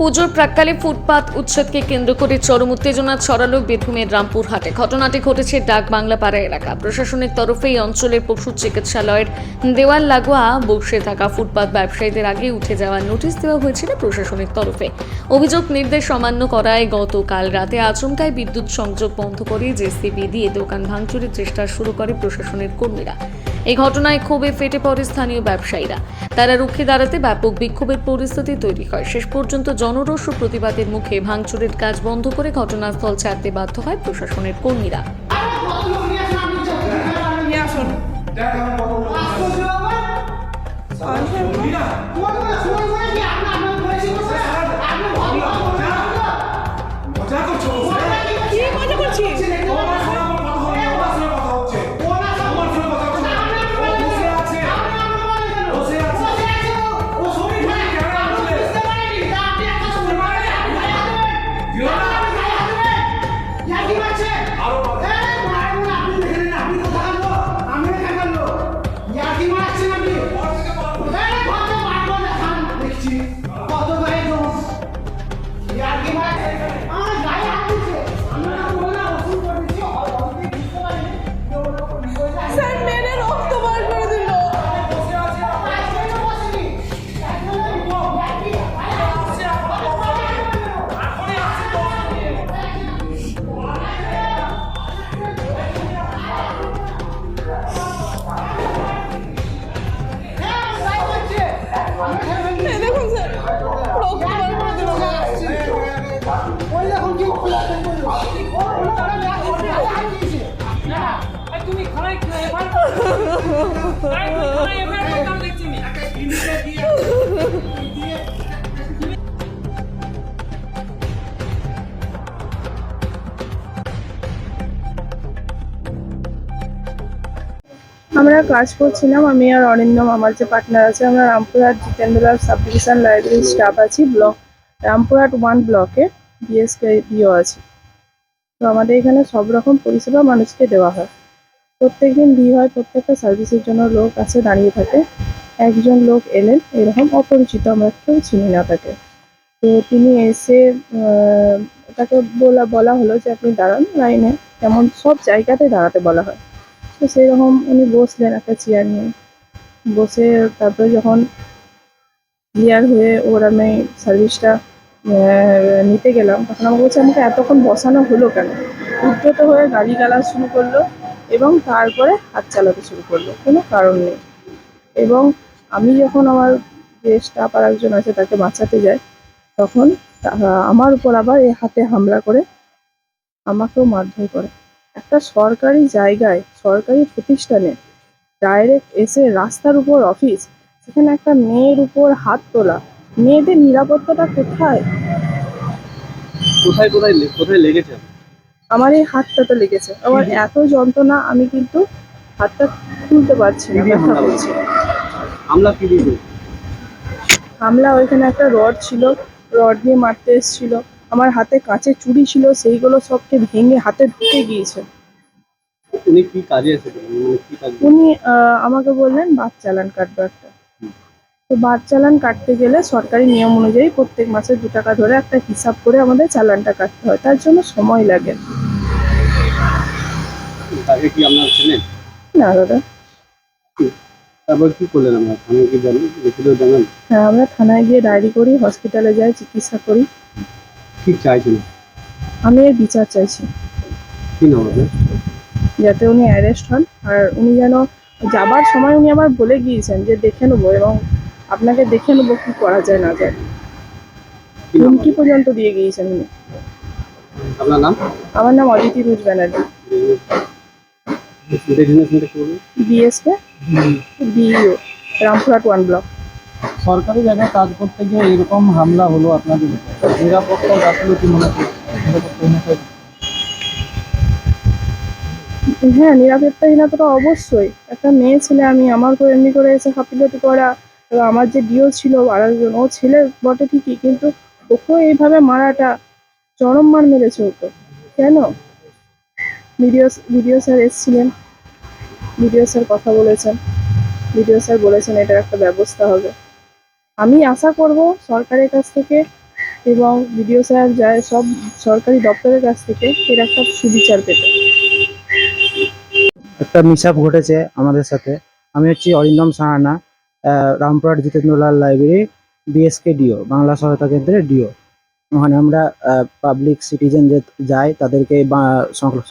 পুজোর প্রাককালে ফুটপাত উচ্ছেদকে কেন্দ্র করে চরম উত্তেজনা ছড়ালো বীরভূমের রামপুরহাটে। ঘটনাটি ঘটেছে ডাক বাংলাপাড়া এলাকা। প্রশাসনের তরফে এই অঞ্চলের পশু চিকিৎসালয়ের দেওয়াল লাগোয়া বসে থাকা ফুটপাত ব্যবসায়ীদের আগে উঠে যাওয়ার নোটিশ দেওয়া হয়েছিল প্রশাসনের তরফে। অভিযোগ নির্দেশ অমান্য করায় গতকাল রাতে আচমকায় বিদ্যুৎ সংযোগ বন্ধ করে জেসিবি দিয়ে দোকান ভাঙচুরের চেষ্টা শুরু করে প্রশাসনের কর্মীরা। এই ঘটনায় ক্ষোভে ফেটে পড়ে স্থানীয় ব্যবসায়ীরা। তারা রুখে দাঁড়াতে ব্যাপক বিক্ষোভের পরিস্থিতি তৈরি হয়। শেষ পর্যন্ত জনরোষ ও প্রতিবাদের মুখে ভাঙচুরের কাজ বন্ধ করে ঘটনাস্থল ছাড়তে বাধ্য হয় প্রশাসনের কর্মীরা। নিয়ে আসুন কি আমরা কাজ করছিলাম, আমি আর অরিন্দম, আমার যে পার্টনার আছে, আমরা Rampurhat Jitendralal sub division library staff আছি ব্লক রামপুরহাট ওয়ান ব্লকে বিএসকে বিও আছে। তো আমাদের এখানে সব রকম পরিষেবা মানুষকে দেওয়া হয়। প্রত্যেকদিন ভিড় হয়, প্রত্যেকটা সার্ভিসের জন্য লোক আছে দাঁড়িয়ে থাকে। একজন লোক এলেন, এরকম অপরিচিত, আমরা কেউ চিনি না তাকে। তো তিনি এসে তাকে বলা বলা হলো যে, আপনি দাঁড়ান লাইনে। তেমন সব জায়গাতে দাঁড়াতে বলা হয়। তো সেই রকম উনি বসলেন একটা চেয়ার নিয়ে। বসে তারপরে যখন ক্লিয়ার হয়ে ওর আমি সার্ভিসটা নিতে গেলাম, তখন আমাকে বলছে, আমাকে এতক্ষণ বসানো হলো কেন? উদ্যত হয়ে গাড়ি গালা শুরু করল। এবং তারপরে হাত চালাতে শুরু করল, কোনো কারণ নেই। এবং আমি যখন আমার যে স্টাফ আর একজন আছে তাকে বাঁচাতে যাই, তখন আমার উপর আবার এই হাতে হামলা করে, আমাকেও মারধর করে। একটা সরকারি জায়গায়, সরকারি প্রতিষ্ঠানে ডাইরেক্ট এসে রাস্তার উপর অফিস সেখানে একটা মেয়ের উপর হাত তোলা, মেয়েদের নিরাপত্তাটা কোথায়? কোথায় কোথায় কোথায় লেগেছে? আমার এই হাতটাতে লেগেছে। আমার এত যন্ত্রণা আমি কিন্তু হাতটা তুলতে পারছি না ব্যথা হামলা করছে। হামলা কি দিয়ে হামলা ওইখানে একটা রড ছিল রড দিয়ে মারতে এসেছিল। আমার হাতে কাঁচের চুড়ি ছিল সেইগুলো সবকে ভেঙে হাতে ঢুকে গিয়েছে। উনি কি কাজে এসেছিলেন? উনি আহ, আমাকে বললেন বাস চালান কাটবো একটা। তো বাস চালান কাটতে গেলে সরকারি নিয়ম অনুযায়ী প্রত্যেক মাসে দু টাকা ধরে একটা হিসাব করে আমাদের চালানটা কাটতে হয়। তার জন্য সময় লাগে। তাকে কি আপনার চেনেন না দাদা। তারপর কি করলেন আপনার? আমি কি জানেন লিখিত জানেন? হ্যাঁ আমরা থানায় গিয়ে ডায়েরি করি হসপিটালে যাই চিকিৎসা করি। কি চাইছেন আমি এর বিচার চাইছি। কি নাম আপনার যাতে উনি অ্যারেস্ট হন। আর উনি যেন যাবার সময় উনি আমার বলে গিয়েছেন যে দেখে নেব এবং আপনাকে দেখে নেব কি করা যায় না যায়। কি হুমকি পর্যন্ত দিয়ে গিয়েছেন উনি। আপনার নাম? আমার নাম অদিতি রুজ Banerjee. BSK BEO Rampurhat one block. সরকারি জায়গায় কাজ করতে গিয়ে এরকম হামলা হলো আপনাদের নিরাপত্তা কি মনে হয় হ্যাঁ নিরাপত্তাহীনতাটা অবশ্যই। একটা মেয়ে ছেলে আমি আমার করে এমনি করে এসে হাপিলতি করা এবার আমার যে ডিও ছিল আর ও ছেলে বটে ঠিকই, কিন্তু ওকেও এইভাবে মারাটা চরম মার মেরেছে ওকে কেন? ভিডিও ভিডিও স্যার এসেছিলেন। ভিডিও স্যার কথা বলেছেন। ভিডিও স্যার বলেছেন এটার একটা ব্যবস্থা হবে। আমি আশা করব সরকারের কাছ থেকে এবং বিডিও স্যার যায়, সব সরকারি দপ্তরের কাছ থেকে এর একটা সুবিচার পেতে। একটা মিসআপ ঘটেছে আমাদের সাথে। আমি হচ্ছি Arindam Sahana. Rampurhat Jitendralal library BSK DO Bangla সহায়তা কেন্দ্রের ডিও ওখানে আমরা পাবলিক সিটিজেন যে যায়, তাদেরকে বা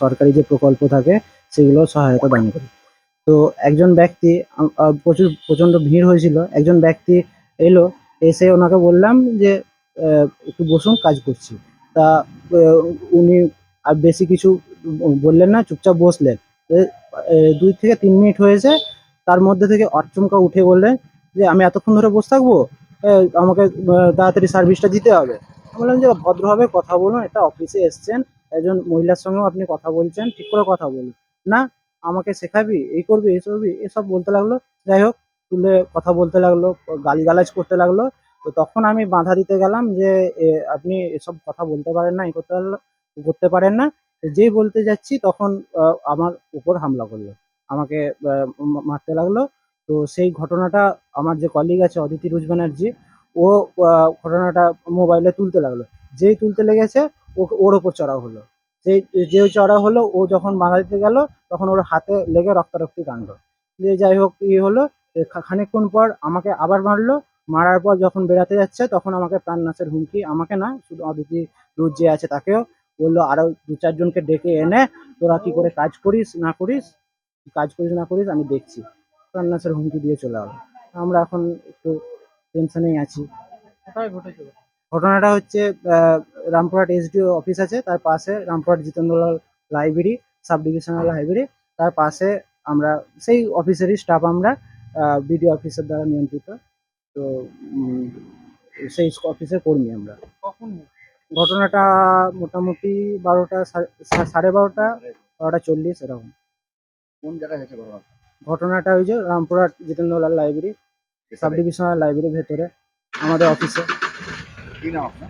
সরকারি যে প্রকল্প থাকে, সেগুলো সহায়তা দান করি। তো একজন ব্যক্তি প্রচুর, প্রচণ্ড ভিড় হয়েছিল। একজন ব্যক্তি এলো, এসে ওনাকে বললাম যে একটু বসুন, কাজ করছি। তা উনি আর বেশি কিছু বললেন না, চুপচাপ বসলেন। দুই থেকে তিন মিনিট হয়েছে তার মধ্যে থেকে অচমকা উঠে বললেন যে, আমি এতক্ষণ ধরে বসে থাকব? আমাকে তাড়াতাড়ি সার্ভিসটা দিতে হবে। বললাম যে ভদ্রভাবে কথা বলুন এটা অফিসে এসছেন, একজন মহিলার সঙ্গেও আপনি কথা বলছেন, ঠিক করে কথা বলুন। না, আমাকে শেখাবি, এই করবি এই করবি, এসব বলতে লাগল। যাই হোক, তুলে কথা বলতে লাগল, গালিগালাজ করতে লাগল। তো তখন আমি বাধা দিতে গেলাম যে আপনি এসব কথা বলতে পারেন না, এই করতে করতে পারেন না। যেই বলতে যাচ্ছি, তখন আমার উপর হামলা করল। আমাকে মারতে লাগল। তো সেই ঘটনাটা আমার যে কলিগ আছে অদিতি রুজ ব্যানার্জি, ও ঘটনাটা মোবাইলে তুলতে লাগল। যেই তুলতে লেগেছে, ও, ওর ওপর চড়াও হলো। যেই যে চড়া হলো, ও যখন বাধা দিতে গেল, তখন ওর হাতে লেগে রক্তারক্তি কাণ্ড। দিয়ে যাই হোক, ই হলো খানিকক্ষণ পর আমাকে আবার মারলো। মারার পর যখন বেড়াতে যাচ্ছে, তখন আমাকে প্রাণ প্রাণনাশের হুমকি আমাকে না, শুধু অদিতি রুজ যে আছে তাকেও বলল, আরও দু চারজনকে ডেকে এনে, তোরা কি করে কাজ করিস, না করিস? কাজ করিস না করিস আমি দেখছি। প্রাণনাশের হুমকি দিয়ে চলে গেলো আমরা এখন একটু টেনশনেই আছি। কোথায় ঘটেছিল ঘটনাটা হচ্ছে রামপুরহাট এসডিও অফিস আছে তার পাশে Rampurhat Jitendralal library sub divisional library তার পাশে আমরা সেই অফিসেরই স্টাফ আমরা বিডিও অফিসের দ্বারা নিয়ন্ত্রিত। তো সেই অফিসের কর্মী আমরা। কখন? ঘটনাটা মোটামুটি বারোটা সাড়ে বারোটা বারোটা চল্লিশ এরকম। কোন জায়গায় হয়েছে ঘটনা? ঘটনাটা ওই যে Rampurhat Jitendralal library sub divisional লাইব্রেরির ভেতরে আমাদের অফিসে। কি নাম আপনার?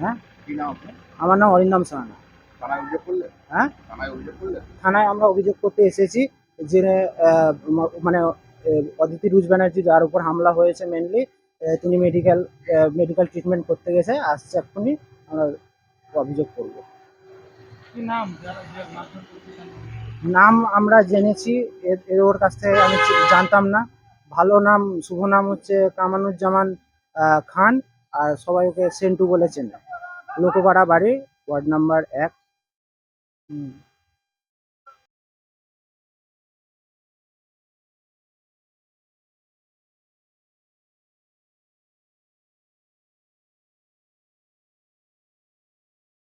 হ্যাঁ? কি নাম আপনার? আমার নাম অরিন্দম সাহানা। থানায় অভিযোগ করলেন হ্যাঁ? থানায় অভিযোগ করলেন থানায় আমরা অভিযোগ করতে এসেছি যে মানে অদিতি রুজ ব্যানার্জি যার উপর হামলা হয়েছে মেনলি তিনি মেডিকেল মেডিকেল ট্রিটমেন্ট করতে গেছে আসছে এক্ষুনি আমরা অভিযোগ করব। কি নাম? যারা নাম আমরা জেনেছি ওর কাছ থেকে আমি জানতাম না। ভালো নাম, শুভ নাম হচ্ছে কামানুজ্জামান খান, আর সবাই ওকে সেন্টু বলেছেন। লোকপাড়া বাড়ি, ওয়ার্ড নাম্বার এক।